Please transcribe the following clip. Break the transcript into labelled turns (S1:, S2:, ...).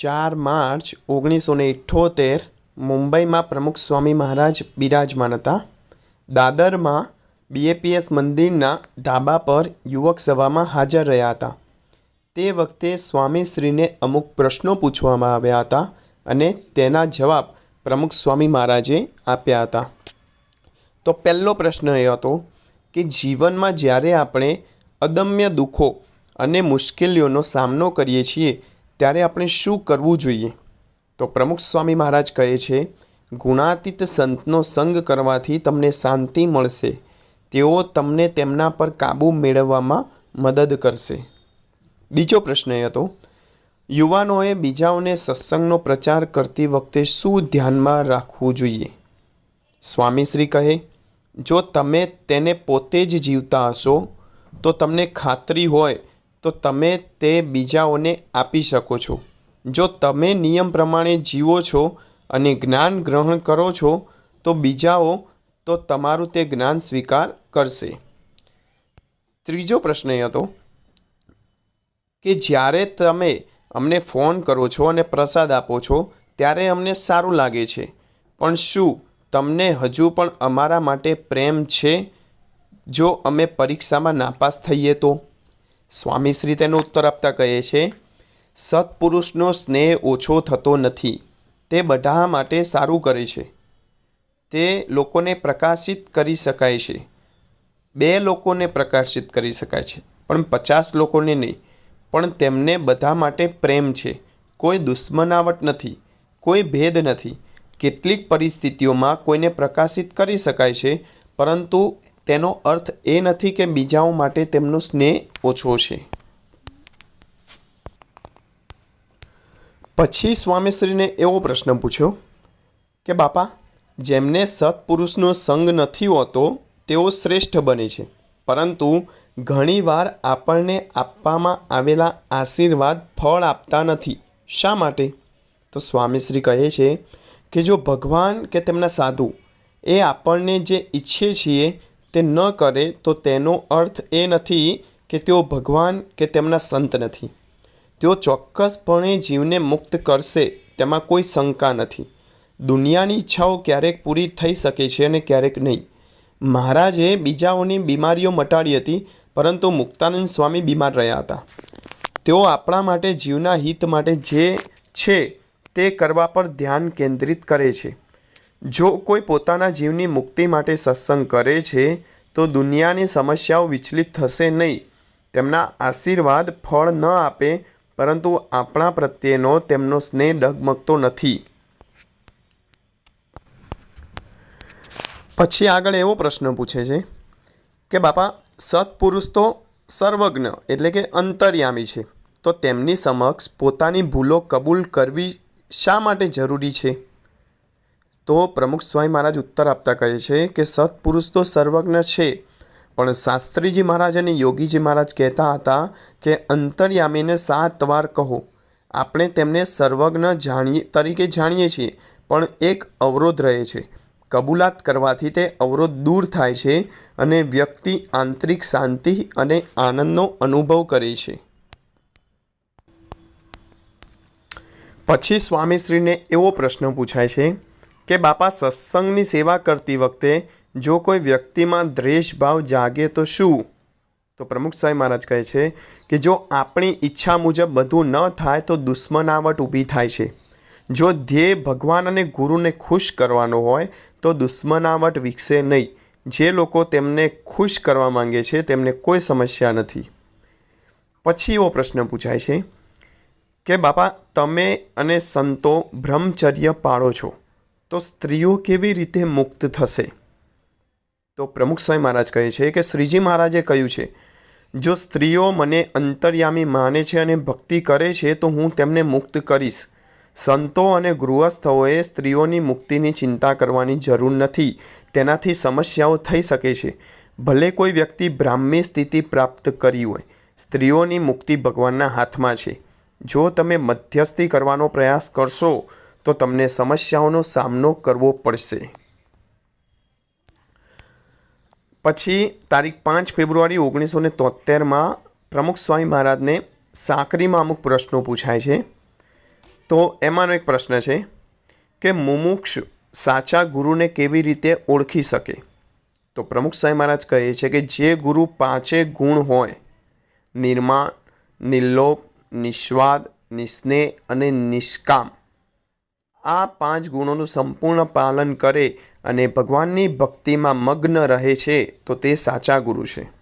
S1: ચાર માર્ચ ઓગણીસો ને ઇઠ્ઠોતેર મુંબઈમાં પ્રમુખ સ્વામી મહારાજ બિરાજમાન હતા. દાદરમાં બીએપીએસ મંદિરના ધાબા પર યુવક સભામાં હાજર રહ્યા હતા. તે વખતે સ્વામીશ્રીને અમુક પ્રશ્નો પૂછવામાં આવ્યા હતા અને તેના જવાબ પ્રમુખ સ્વામી મહારાજે આપ્યા હતા. તો પહેલો પ્રશ્ન એ હતો કે જીવનમાં જ્યારે આપણે અદમ્ય દુઃખો અને મુશ્કેલીઓનો સામનો કરીએ છીએ ત્યારે આપણે શું કરવું જોઈએ? તો પ્રમુખ સ્વામી મહારાજ કહે છે, ગુણાતીત સંતનો સંગ કરવાથી તમને શાંતિ મળશે. તેઓ તમને તેમના પર કાબૂ મેળવવામાં મદદ કરશે. બીજો પ્રશ્ન એ હતો, યુવાનોએ બીજાઓને સત્સંગનો પ્રચાર કરતી વખતે શું ધ્યાનમાં રાખવું જોઈએ? સ્વામીશ્રી કહે, જો તમે તેને પોતે જ જીવતા હશો, તો તમને ખાતરી હોય તો તમે તે બીજાઓને આપી શકો છો. જો તમે નિયમ પ્રમાણે જીવો છો અને જ્ઞાન ગ્રહણ કરો છો, તો બીજાઓ તો તમારું તે જ્ઞાન સ્વીકાર કરશે. ત્રીજો પ્રશ્ન એ હતો કે જ્યારે તમે અમને ફોન કરો છો અને પ્રસાદ આપો છો, ત્યારે અમને સારું લાગે છે. પણ શું તમને હજુ પણ અમારા માટે પ્રેમ છે? જો અમે પરીક્ષામાં નાપાસ થઈએ તો? સ્વામીશ્રી તેનો ઉત્તર આપતા કહે છે, સત્પુરુષનો સ્નેહ ઓછો થતો નથી. તે બધા માટે સારું કરે છે. તે લોકોને પ્રકાશિત કરી શકાય છે. બે લોકોને પ્રકાશિત કરી શકાય છે. પણ પચાસ લોકોને નહીં. પણ તેમને બધા માટે પ્રેમ છે. કોઈ દુશ્મનાવટ નથી. કોઈ ભેદ નથી. કેટલીક પરિસ્થિતિઓમાં કોઈને પ્રકાશિત કરી શકાય છે, પરંતુ તેનો અર્થ એ નથી કે બીજાઓ માટે તેમનો સ્નેહ ઓછો છે. પછી સ્વામીશ્રીને એવો પ્રશ્ન પૂછ્યો કે, બાપા, જેમને સત્પુરુષનો સંગ નથી હોતો, તેઓ શ્રેષ્ઠ બને છે. પરંતુ ઘણીવાર આપણને આપવામાં આવેલા આશીર્વાદ ફળ આપતા નથી. શા માટે? તો સ્વામીશ્રી કહે છે કે, જો ભગવાન કે તેમના સાધુ એ આપણને જે ઈચ્છે છીએ તે ન કરે તો તેનો અર્થ એ નથી કે તેઓ ભગવાન કે તેમના સંત નથી. તેઓ ચોક્કસપણે જીવને મુક્ત કરશે, તેમાં કોઈ શંકા નથી. દુનિયાની ઈચ્છાઓ ક્યારેક પૂરી થઈ શકે છે અને ક્યારેક નહીં. મહારાજે બીજાઓની બીમારીઓ મટાડી હતી, પરંતુ મુક્તાનંદ સ્વામી બીમાર રહ્યા હતા. તેઓ આપણા માટે જીવના હિત માટે જે છે તે કરવા પર ધ્યાન કેન્દ્રિત કરે છે. જો કોઈ પોતાના જીવની મુક્તિ માટે સત્સંગ કરે છે, તો દુનિયાની સમસ્યાઓ વિચલિત થશે નહીં. તેમના આશીર્વાદ ફળ ન આપે, પરંતુ આપણા પ્રત્યેનો તેમનો સ્નેહ ડગમગતો નથી. પછી આગળ એવો પ્રશ્ન પૂછે છે કે, બાપા, સત્પુરુષ તો સર્વજ્ઞ, એટલે કે અંતર્યામી છે. તો તેમની સમક્ષ પોતાની ભૂલો કબૂલ કરવી શા માટે જરૂરી છે? તો પ્રમુખ સ્વામી મહારાજ ઉત્તર આપતા કહે છે કે સત્પુરુષ તો સર્વજ્ઞ છે. પણ શાસ્ત્રીજી મહારાજ અને યોગીજી મહારાજ કહેતા હતા કે અંતર્યામીને સાત વાર કહો. આપણે તેમને સર્વજ્ઞ જાણીએ, તરીકે જાણીએ છીએ, પણ એક અવરોધ રહે છે. કબૂલાત કરવાથી તે અવરોધ દૂર થાય છે અને વ્યક્તિ આંતરિક શાંતિ અને આનંદનો અનુભવ કરે છે. પછી સ્વામીશ્રીને એવો પ્રશ્ન પૂછાય છે કે બાપા, સત્સંગની સેવા કરતી વખતે જો કોઈ વ્યક્તિમાં દ્વેષભાવ જાગે તો શું? તો પ્રમુખ સાહેબ મહારાજ કહે છે કે જો આપણી ઈચ્છા મુજબ બધું ન થાય તો દુશ્મનાવટ ઊભી થાય છે. જો ધ્યેય ભગવાન અને ગુરુને ખુશ કરવાનો હોય તો દુશ્મનાવટ વિકસે નહીં. જે લોકો તેમને ખુશ કરવા માંગે છે તેમને કોઈ સમસ્યા નથી. પછી એવો પ્રશ્ન પૂછાય છે કે બાપા, તમે અને સંતો બ્રહ્મચર્ય પાળો છો. તો સ્ત્રીઓ કેવી રીતે મુક્ત થશે? તો પ્રમુખ સ્વામી મહારાજ કહે છે કે શ્રીજી મહારાજે કહ્યું છે, જો સ્ત્રીઓ મને અંતર્યામી માને છે અને ભક્તિ કરે છે, તો હું તેમને મુક્ત કરીશ. સંતો અને ગૃહસ્થોએ સ્ત્રીઓની મુક્તિની ચિંતા કરવાની જરૂર નથી. તેનાથી સમસ્યાઓ થઈ શકે છે. ભલે કોઈ વ્યક્તિ બ્રાહ્મી સ્થિતિ પ્રાપ્ત કરી હોય, સ્ત્રીઓની મુક્તિ ભગવાનના હાથમાં છે. જો તમે મધ્યસ્થી કરવાનો પ્રયાસ કરશો તો તમને સમસ્યાઓનો સામનો કરવો પડશે. પછી તારીખ પાંચ ફેબ્રુઆરી ઓગણીસો ને તોતેરમાં પ્રમુખ સ્વામી મહારાજને સાંકરીમાં અમુક પ્રશ્નો પૂછાય છે. તો એમાંનો એક પ્રશ્ન છે કે મુમુક્ષ સાચા ગુરુને કેવી રીતે ઓળખી શકે? તો પ્રમુખ સાંઈ મહારાજ કહે છે કે જે ગુરુ પાંચે ગુણ હોય, નિર્માણ, નિર્લોભ નિસ્વાદ નિસ્નેહ અને નિષ્કામ આ પાંચ ગુણોનું સંપૂર્ણ પાલન કરે અને ભગવાનની ભક્તિમાં મગ્ન રહે છે, તો તે સાચા ગુરુ છે.